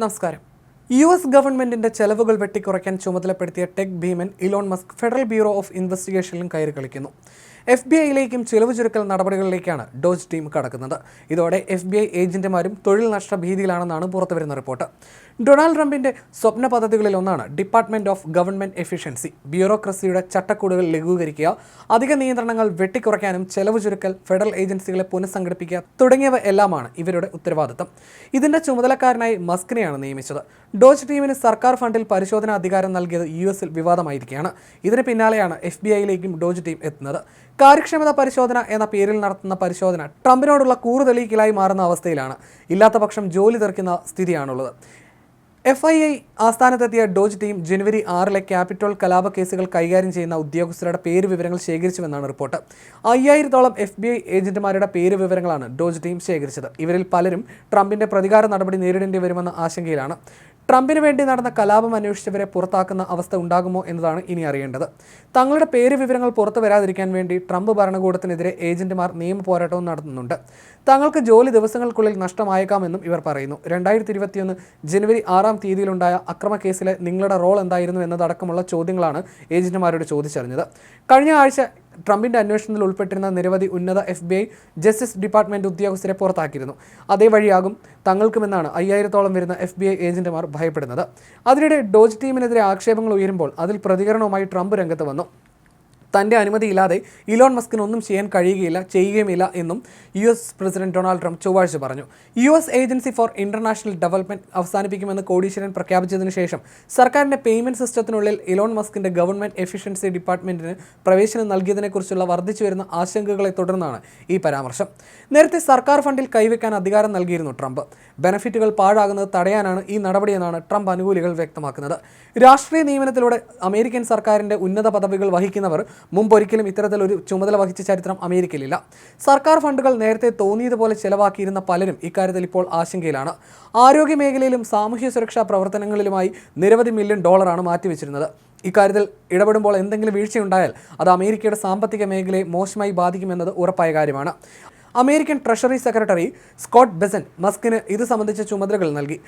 നമസ്കാരം. U S ഗവൺമെന്റിന്റെ ചെലവുകൾ വെട്ടിക്കുറയ്ക്കാൻ ചുമതലപ്പെടുത്തിയ tech Bheeman Elon Musk federal bureau of ഇൻവെസ്റ്റിഗേഷനിലും കയറി കളിക്കുന്നു. എഫ് ബി ഐയിലേക്കും ചിലവ് ചുരുക്കൽ നടപടികളിലേക്കാണ് ഡോജ് ടീം കടക്കുന്നത്. ഇതോടെ എഫ് ബി ഐ ഏജന്റുമാരും തൊഴിൽ നഷ്ട ഭീതിയിലാണെന്നാണ് പുറത്തുവരുന്ന റിപ്പോർട്ട്. ഡൊണാൾഡ് ട്രംപിന്റെ സ്വപ്ന പദ്ധതികളിൽ ഒന്നാണ് ഡിപ്പാർട്ട്മെന്റ് ഓഫ് ഗവൺമെന്റ് എഫിഷ്യൻസി. ബ്യൂറോക്രസിയുടെ ചട്ടക്കൂടുകൾ ലഘൂകരിക്കുക അധിക നിയന്ത്രണങ്ങൾ വെട്ടിക്കുറയ്ക്കാനും ചെലവ് ചുരുക്കൽ ഫെഡറൽ ഏജൻസികളെ പുനഃസംഘടിപ്പിക്കുക തുടങ്ങിയവ എല്ലാമാണ് ഇവരുടെ ഉത്തരവാദിത്തം. ഇതിന്റെ ചുമതലക്കാരനായി മസ്കിനെയാണ് നിയമിച്ചത്. ഡോജ് ടീമിന് സർക്കാർ ഫണ്ടിൽ പരിശോധനാ അധികാരം നൽകിയത് യു എസിൽ വിവാദമായിരിക്കുകയാണ്. ഇതിന് പിന്നാലെയാണ് എഫ് ബി ഐയിലേക്കും ഡോജ് ടീം എത്തുന്നത്. കാര്യക്ഷമത പരിശോധന എന്ന പേരിൽ നടത്തുന്ന പരിശോധന ട്രംപിനോടുള്ള കൂറ് തെളിയിക്കലായി മാറുന്ന അവസ്ഥയിലാണ്. ഇല്ലാത്ത പക്ഷം ജോലി തീർക്കുന്ന സ്ഥിതിയാണുള്ളത്. എഫ് ഐ ഐ ആസ്ഥാനത്തെത്തിയ ഡോജ് ടീം ജനുവരി ആറിലെ ക്യാപിറ്റോൾ കലാപ കേസുകൾ കൈകാര്യം ചെയ്യുന്ന ഉദ്യോഗസ്ഥരുടെ പേര് വിവരങ്ങൾ ശേഖരിച്ചുവെന്നാണ് റിപ്പോർട്ട്. അയ്യായിരത്തോളം എഫ് ബി ഐ ഏജന്റുമാരുടെ പേര് വിവരങ്ങളാണ് ഡോജ് ടീം ശേഖരിച്ചത്. ഇവരിൽ പലരും ട്രംപിന്റെ പ്രതികാര നടപടി നേരിടേണ്ടി വരുമെന്ന ആശങ്കയിലാണ്. ട്രംപിന് വേണ്ടി നടന്ന കലാപം അന്വേഷിച്ചവരെ പുറത്താക്കുന്ന അവസ്ഥ ഉണ്ടാകുമോ എന്നതാണ് ഇനി അറിയേണ്ടത്. തങ്ങളുടെ പേര് വിവരങ്ങൾ പുറത്തു വരാതിരിക്കാൻ വേണ്ടി ട്രംപ് ഭരണകൂടത്തിനെതിരെ ഏജന്റുമാർ നിയമ പോരാട്ടവും നടത്തുന്നുണ്ട്. തങ്ങൾക്ക് ജോലി ദിവസങ്ങൾക്കുള്ളിൽ നഷ്ടമായേക്കാമെന്നും ഇവർ പറയുന്നു. രണ്ടായിരത്തി ഇരുപത്തിയൊന്ന് ജനുവരി ആറാം തീയതിയിലുണ്ടായ അക്രമ കേസിലെ നിങ്ങളുടെ റോൾ എന്തായിരുന്നു എന്നതടക്കമുള്ള ചോദ്യങ്ങളാണ് ഏജന്റുമാരോട് ചോദിച്ചറിഞ്ഞത്. കഴിഞ്ഞ ആഴ്ച ട്രംപിന്റെ അന്വേഷണത്തിൽ ഉൾപ്പെട്ടിരുന്ന നിരവധി ഉന്നത F B I justice department ഉദ്യോഗസ്ഥരെ പുറത്താക്കിയിരുന്നു. അതേ വഴിയാകും തങ്ങൾക്കുമെന്നാണ് അയ്യായിരത്തോളം വരുന്ന എഫ് ബി ഐ ഏജന്റുമാർ ഭയപ്പെടുന്നത്. അതിനിടെ ഡോജ് ടീമിനെതിരെ ആക്ഷേപങ്ങൾ ഉയരുമ്പോൾ അതിൽ പ്രതികരണവുമായി ട്രംപ് രംഗത്ത് വന്നു. തന്റെ അനുമതിയില്ലാതെ ഇലോൺ മസ്കിന് ഒന്നും ചെയ്യാൻ കഴിയുകയില്ല ചെയ്യുകയുമില്ല എന്നും U S president Donald Trump ചൊവ്വാഴ്ച പറഞ്ഞു. U S agency for international development അവസാനിപ്പിക്കുമെന്ന് കോടീശ്വരൻ പ്രഖ്യാപിച്ചതിനു ശേഷം സർക്കാരിന്റെ പേയ്മെന്റ് സിസ്റ്റത്തിനുള്ളിൽ ഇലോൺ മസ്കിന്റെ ഗവൺമെന്റ് എഫിഷ്യൻസി ഡിപ്പാർട്ട്മെന്റിന് പ്രവേശനം നൽകിയതിനെക്കുറിച്ചുള്ള വർദ്ധിച്ചു വരുന്ന ആശങ്കകളെ തുടർന്നാണ് ഈ പരാമർശം. നേരത്തെ സർക്കാർ ഫണ്ടിൽ കൈവയ്ക്കാൻ അധികാരം നൽകിയിരുന്നു ട്രംപ്. ബെനഫിറ്റുകൾ പാഴാകുന്നത് തടയാനാണ് ഈ നടപടിയെന്നാണ് ട്രംപ് അനുകൂലികൾ വ്യക്തമാക്കുന്നത്. രാഷ്ട്രീയ നിയമനത്തിലൂടെ അമേരിക്കൻ സർക്കാരിന്റെ ഉന്നത പദവികൾ വഹിക്കുന്നവർ മുമ്പൊരിക്കലും ഇത്തരത്തിലൊരു ചുമതല വഹിച്ച ചരിത്രം അമേരിക്കയിലില്ല. സർക്കാർ ഫണ്ടുകൾ നേരത്തെ തോന്നിയതുപോലെ ചെലവാക്കിയിരുന്ന പലരും ഇക്കാര്യത്തിൽ ഇപ്പോൾ ആശങ്കയിലാണ്. ആരോഗ്യ മേഖലയിലും സാമൂഹ്യ സുരക്ഷാ പ്രവർത്തനങ്ങളിലുമായി നിരവധി മില്യൺ ഡോളറാണ് മാറ്റിവെച്ചിരുന്നത്. ഇക്കാര്യത്തിൽ ഇടപെടുമ്പോൾ എന്തെങ്കിലും വീഴ്ചയുണ്ടായാൽ അത് അമേരിക്കയുടെ സാമ്പത്തിക മേഖലയെ മോശമായി ബാധിക്കുമെന്നത് ഉറപ്പായ കാര്യമാണ്. American treasury secretary Scott Bessent മസ്കിന് ഇത് സംബന്ധിച്ച ചുമതലകൾ നൽകി.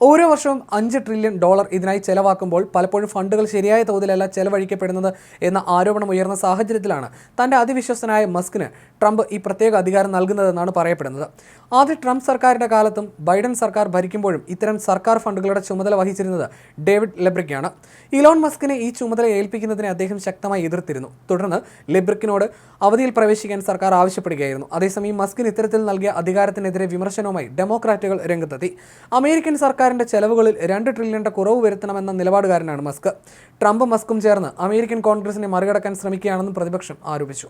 ഓരോ വർഷവും അഞ്ച് ട്രില്യൺ ഡോളർ ഇതിനായി ചെലവാക്കുമ്പോൾ പലപ്പോഴും ഫണ്ടുകൾ ശരിയായ തോതിലല്ല ചെലവഴിക്കപ്പെടുന്നത് എന്ന ആരോപണം ഉയർന്ന സാഹചര്യത്തിലാണ് തന്റെ അതിവിശ്വസനായ മസ്കിന് ട്രംപ് ഈ പ്രത്യേക അധികാരം നൽകുന്നതെന്നാണ് പറയപ്പെടുന്നത്. ആദ്യ ട്രംപ് സർക്കാരിന്റെ കാലത്തും ബൈഡൻ സർക്കാർ ഭരിക്കുമ്പോഴും ഇത്തരം സർക്കാർ ഫണ്ടുകളുടെ ചുമതല വഹിച്ചിരുന്നത് ഡേവിഡ് ലെബ്രിക്കാണ്. ഇലോൺ മസ്കിനെ ഈ ചുമതല ഏൽപ്പിക്കുന്നതിനെ അദ്ദേഹം ശക്തമായി എതിർത്തിരുന്നു. തുടർന്ന് ലെബ്രിക്കിനോട് അവധിയിൽ പ്രവേശിക്കാൻ സർക്കാർ ആവശ്യപ്പെടുകയായിരുന്നു. അതേസമയം മസ്കിന് ഇത്തരത്തിൽ നൽകിയ അധികാരത്തിനെതിരെ വിമർശനവുമായി ഡെമോക്രാറ്റുകൾ രംഗത്തെത്തി. അമേരിക്കൻ സർക്കാരിന്റെ ചെലവുകളിൽ രണ്ട് ട്രില്യന്റെ കുറവ് വരുത്തണമെന്ന നിലപാടുകാരനാണ് മസ്ക്. ട്രംപ് മസ്കും ചേർന്ന് അമേരിക്കൻ കോൺഗ്രസിനെ മറികടക്കാൻ ശ്രമിക്കുകയാണെന്നും പ്രതിപക്ഷം ആരോപിച്ചു.